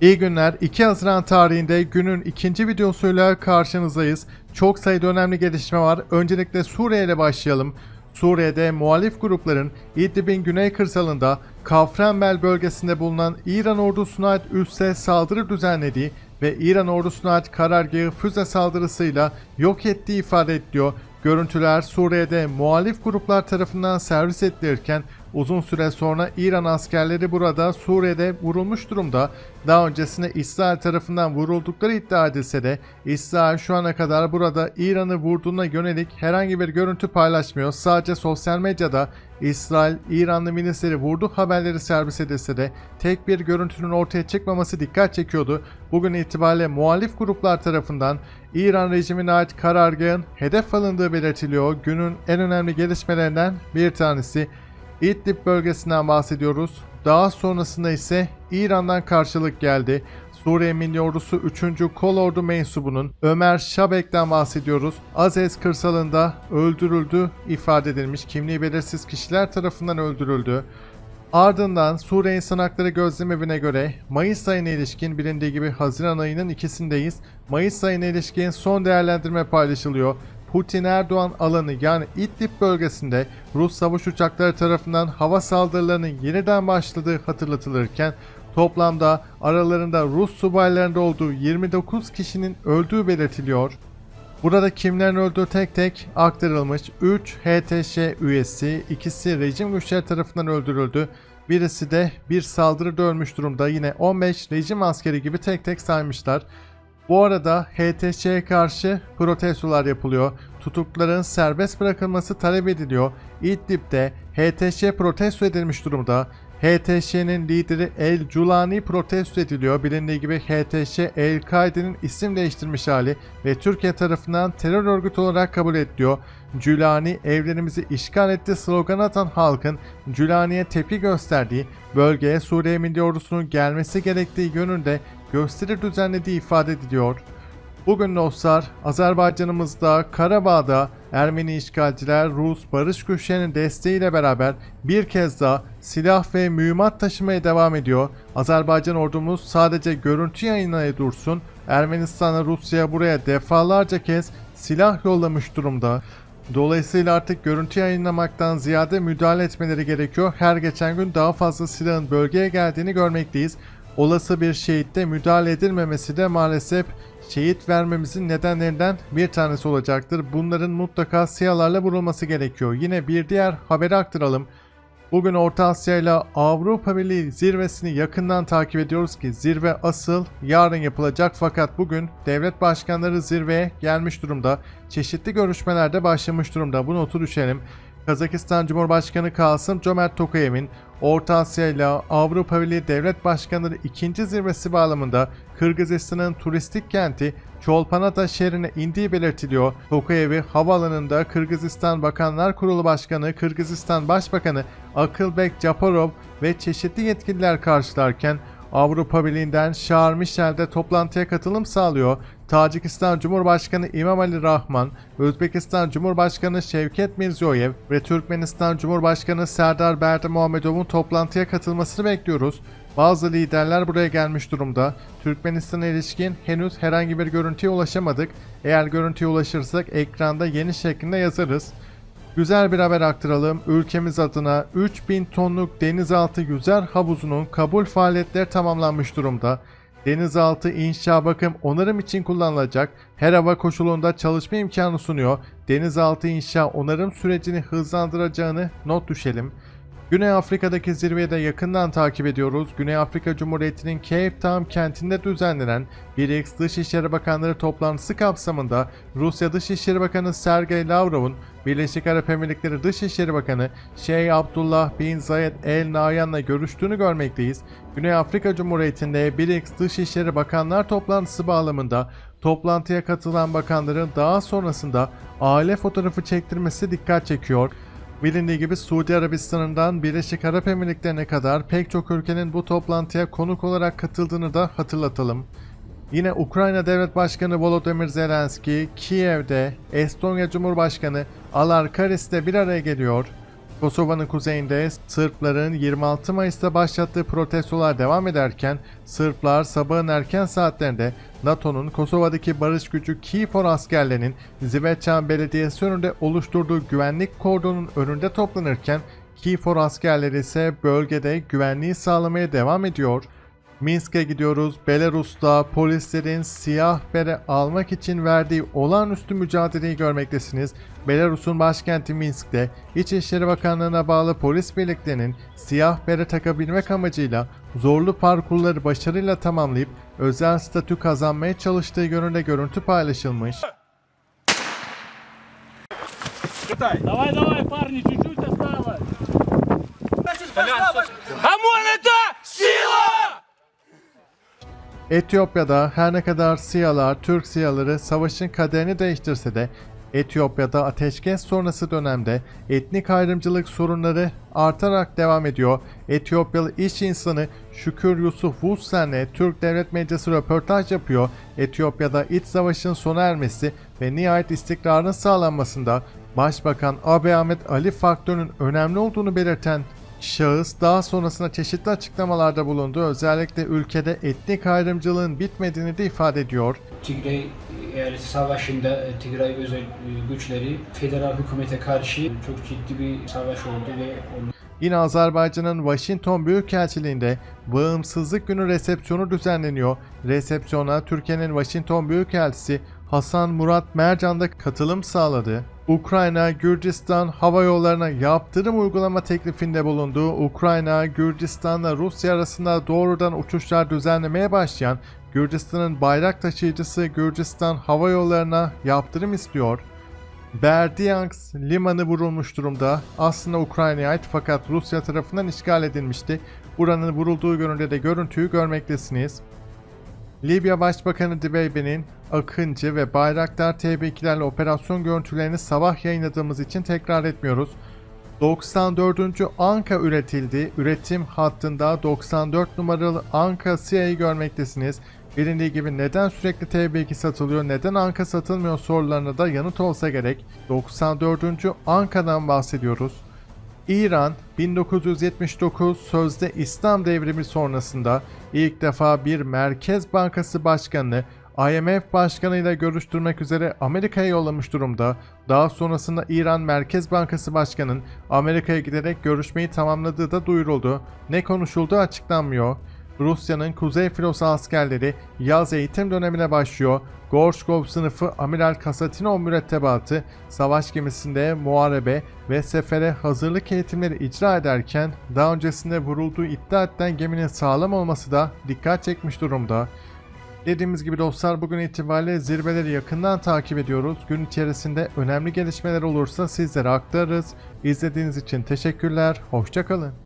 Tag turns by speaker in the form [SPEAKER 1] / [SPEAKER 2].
[SPEAKER 1] İyi günler. 2 Haziran tarihinde günün ikinci videosuyla karşınızdayız. Çok sayıda önemli gelişme var. Öncelikle Suriye ile başlayalım. Suriye'de muhalif grupların İdlib'in güney kırsalında Kafranbel bölgesinde bulunan İran ordusuna ait üsse saldırı düzenlediği ve İran ordusuna ait karargahı füze saldırısıyla yok ettiği ifade ediliyor. Görüntüler Suriye'de muhalif gruplar tarafından servis edilirken uzun süre sonra İran askerleri burada Suriye'de vurulmuş durumda. Daha öncesinde İsrail tarafından vuruldukları iddia edilse de İsrail şu ana kadar burada İran'ı vurduğuna yönelik herhangi bir görüntü paylaşmıyor. Sadece sosyal medyada İsrail, İranlı milisleri vurdu haberleri servis edilse de tek bir görüntünün ortaya çıkmaması dikkat çekiyordu. Bugün itibariyle muhalif gruplar tarafından İran rejimine ait karargahın hedef alındığı belirtiliyor. Günün en önemli gelişmelerinden bir tanesi İdlib bölgesinden bahsediyoruz. Daha sonrasında ise İran'dan karşılık geldi. Suriye Milli Ordusu 3. Kolordu mensubunun Ömer Şabek'ten bahsediyoruz. Azez kırsalında öldürüldü ifade edilmiş kimliği belirsiz kişiler tarafından öldürüldü. Ardından Suriye İnsan Hakları Gözlem Evi'ne göre Mayıs ayına ilişkin bilindiği gibi Haziran ayının ikisindeyiz. Mayıs ayına ilişkin son değerlendirme paylaşılıyor. Putin Erdoğan alanı yani İdlib bölgesinde Rus savaş uçakları tarafından hava saldırılarının yeniden başladığı hatırlatılırken toplamda aralarında Rus subaylarında olduğu 29 kişinin öldüğü belirtiliyor. Burada kimlerin öldüğü tek tek aktarılmış. 3 HTŞ üyesi, ikisi rejim güçleri tarafından öldürüldü. Birisi de bir saldırıda ölmüş durumda. Yine 15 rejim askeri gibi tek tek saymışlar. Bu arada HTŞ'ye karşı protestolar yapılıyor. Tutukluların serbest bırakılması talep ediliyor. İdlib'de HTŞ protesto edilmiş durumda. HTŞ'nin lideri El Culani protesto ediliyor. Bilindiği gibi HTŞ El-Kaide'nin isim değiştirmiş hali ve Türkiye tarafından terör örgütü olarak kabul ediliyor. Culani evlerimizi işgal etti sloganı atan halkın Culani'ye tepki gösterdiği, bölgeye Suriye Milli Ordusu'nun gelmesi gerektiği yönünde gösteri düzenlediği ifade ediliyor. Bugün dostlar Azerbaycan'ımızda Karabağ'da Ermeni işgalciler Rus barış güçlerinin desteğiyle beraber bir kez daha silah ve mühimmat taşımaya devam ediyor. Azerbaycan ordumuz sadece görüntü yayınlaya dursun. Ermenistan'a Rusya buraya defalarca kez silah yollamış durumda. Dolayısıyla artık görüntü yayınlamaktan ziyade müdahale etmeleri gerekiyor. Her geçen gün daha fazla silahın bölgeye geldiğini görmekteyiz. Olası bir şehitte müdahale edilmemesi de maalesef şehit vermemizin nedenlerinden bir tanesi olacaktır. Bunların mutlaka siyalarla vurulması gerekiyor. Yine bir diğer haberi aktaralım. Bugün Orta Asya ile Avrupa Birliği zirvesini yakından takip ediyoruz ki zirve asıl yarın yapılacak fakat bugün devlet başkanları zirveye gelmiş durumda. Çeşitli görüşmelerde başlamış durumda. Bu notu düşelim. Kazakistan Cumhurbaşkanı Kasım Cömert Tokayev'in Orta Asya ile Avrupa Birliği Devlet Başkanları ikinci zirvesi bağlamında Kırgızistan'ın turistik kenti Çolpanata şehrine indiği belirtiliyor. Tokayev'i havaalanında Kırgızistan Bakanlar Kurulu Başkanı, Kırgızistan Başbakanı Akılbek Japarov ve çeşitli yetkililer karşılarken Avrupa Birliği'nden Charles toplantıya katılım sağlıyor. Tacikistan Cumhurbaşkanı İmamali Rahman, Özbekistan Cumhurbaşkanı Şevket Mirziyoyev ve Türkmenistan Cumhurbaşkanı Serdar Berdimuhamedov'un toplantıya katılmasını bekliyoruz. Bazı liderler buraya gelmiş durumda. Türkmenistan'a ilişkin henüz herhangi bir görüntüye ulaşamadık. Eğer görüntüye ulaşırsak ekranda yeni şeklinde yazarız. Güzel bir haber aktaralım. Ülkemiz adına 3000 tonluk denizaltı yüzer havuzunun kabul faaliyetleri tamamlanmış durumda. Denizaltı inşa bakım onarım için kullanılacak her hava koşulunda çalışma imkanı sunuyor. Denizaltı inşa onarım sürecini hızlandıracağını not düşelim. Güney Afrika'daki zirveyi de yakından takip ediyoruz. Güney Afrika Cumhuriyeti'nin Cape Town kentinde düzenlenen BRICS Dışişleri Bakanları toplantısı kapsamında Rusya Dışişleri Bakanı Sergey Lavrov'un Birleşik Arap Emirlikleri Dışişleri Bakanı Şeyh Abdullah bin Zayed El Nahyan'la görüştüğünü görmekteyiz. Güney Afrika Cumhuriyeti'nde BRICS Dışişleri Bakanlar toplantısı bağlamında toplantıya katılan bakanların daha sonrasında aile fotoğrafı çektirmesi dikkat çekiyor. Bilindiği gibi Suudi Arabistan'ından Birleşik Arap Emirlikleri'ne kadar pek çok ülkenin bu toplantıya konuk olarak katıldığını da hatırlatalım. Yine Ukrayna Devlet Başkanı Volodymyr Zelenski, Kiev'de Estonya Cumhurbaşkanı Alar Karis'te bir araya geliyor. Kosova'nın kuzeyinde Sırpların 26 Mayıs'ta başlattığı protestolar devam ederken Sırplar sabahın erken saatlerinde NATO'nun Kosova'daki barış gücü KFOR askerlerinin Ziveçan Belediyesi önünde oluşturduğu güvenlik kordonun önünde toplanırken KFOR askerleri ise bölgede güvenliği sağlamaya devam ediyor. Minsk'e gidiyoruz. Belarus'ta polislerin siyah bere almak için verdiği olağanüstü mücadeleyi görmektesiniz. Belarus'un başkenti Minsk'te İçişleri Bakanlığı'na bağlı polis birliklerinin siyah bere takabilmek amacıyla zorlu parkurları başarıyla tamamlayıp özel statü kazanmaya çalıştığı yönünde görüntü paylaşılmış.
[SPEAKER 2] Давай, давай, парни, чуть-чуть осталось. ОМОН это сила!
[SPEAKER 1] Etiyopya'da her ne kadar Siyalar, Türk Siyaları savaşın kaderini değiştirse de Etiyopya'da ateşkes sonrası dönemde etnik ayrımcılık sorunları artarak devam ediyor. Etiyopyalı iş insanı Şükür Yusuf Vusen'le Türk Devlet Medyası röportaj yapıyor. Etiyopya'da iç savaşın sona ermesi ve nihayet istikrarın sağlanmasında Başbakan Abiy Ahmet Ali faktörünün önemli olduğunu belirten Şahıs daha sonrasında çeşitli açıklamalarda bulundu. Özellikle ülkede etnik ayrımcılığın bitmediğini de ifade ediyor.
[SPEAKER 3] Tigray Eyaleti Savaşı'nda e, Tigray özel e, güçleri federal hükümete karşı çok ciddi bir savaş oldu ve onu
[SPEAKER 1] Yine Azerbaycan'ın Washington Büyükelçiliğinde Bağımsızlık Günü resepsiyonu düzenleniyor. Resepsiyona Türkiye'nin Washington Büyükelçisi Hasan Murat Mercan da katılım sağladı. Ukrayna, Gürcistan hava yollarına yaptırım uygulama teklifinde bulunduğu Ukrayna, Gürcistan'la Rusya arasında doğrudan uçuşlar düzenlemeye başlayan Gürcistan'ın bayrak taşıyıcısı Gürcistan hava yollarına yaptırım istiyor. Berdyansk limanı vurulmuş durumda. Aslında Ukrayna'ya ait fakat Rusya tarafından işgal edilmişti. Buranın vurulduğu yönünde de görüntüyü görmektesiniz. Libya Başbakanı Dibeybe'nin Akıncı ve Bayraktar TB2'lerle operasyon görüntülerini sabah yayınladığımız için tekrar etmiyoruz. 94. Anka üretildi. Üretim hattında 94 numaralı Anka SİA'yı görmektesiniz. Bilindiği gibi neden sürekli TB2 satılıyor, neden Anka satılmıyor sorularına da yanıt olsa gerek. 94. Anka'dan bahsediyoruz. İran 1979 sözde İslam devrimi sonrasında ilk defa bir Merkez Bankası Başkanı IMF Başkanı ile görüştürmek üzere Amerika'ya yollamış durumda. Daha sonrasında İran Merkez Bankası Başkanı'nın Amerika'ya giderek görüşmeyi tamamladığı da duyuruldu. Ne konuşulduğu açıklanmıyor. Rusya'nın Kuzey Filosu askerleri yaz eğitim dönemine başlıyor. Gorshkov sınıfı Amiral Kasatinov mürettebatı savaş gemisinde muharebe ve sefere hazırlık eğitimleri icra ederken daha öncesinde vurulduğu iddia edilen geminin sağlam olması da dikkat çekmiş durumda. Dediğimiz gibi dostlar bugün itibariyle zirveleri yakından takip ediyoruz. Gün içerisinde önemli gelişmeler olursa sizlere aktarırız. İzlediğiniz için teşekkürler. Hoşçakalın.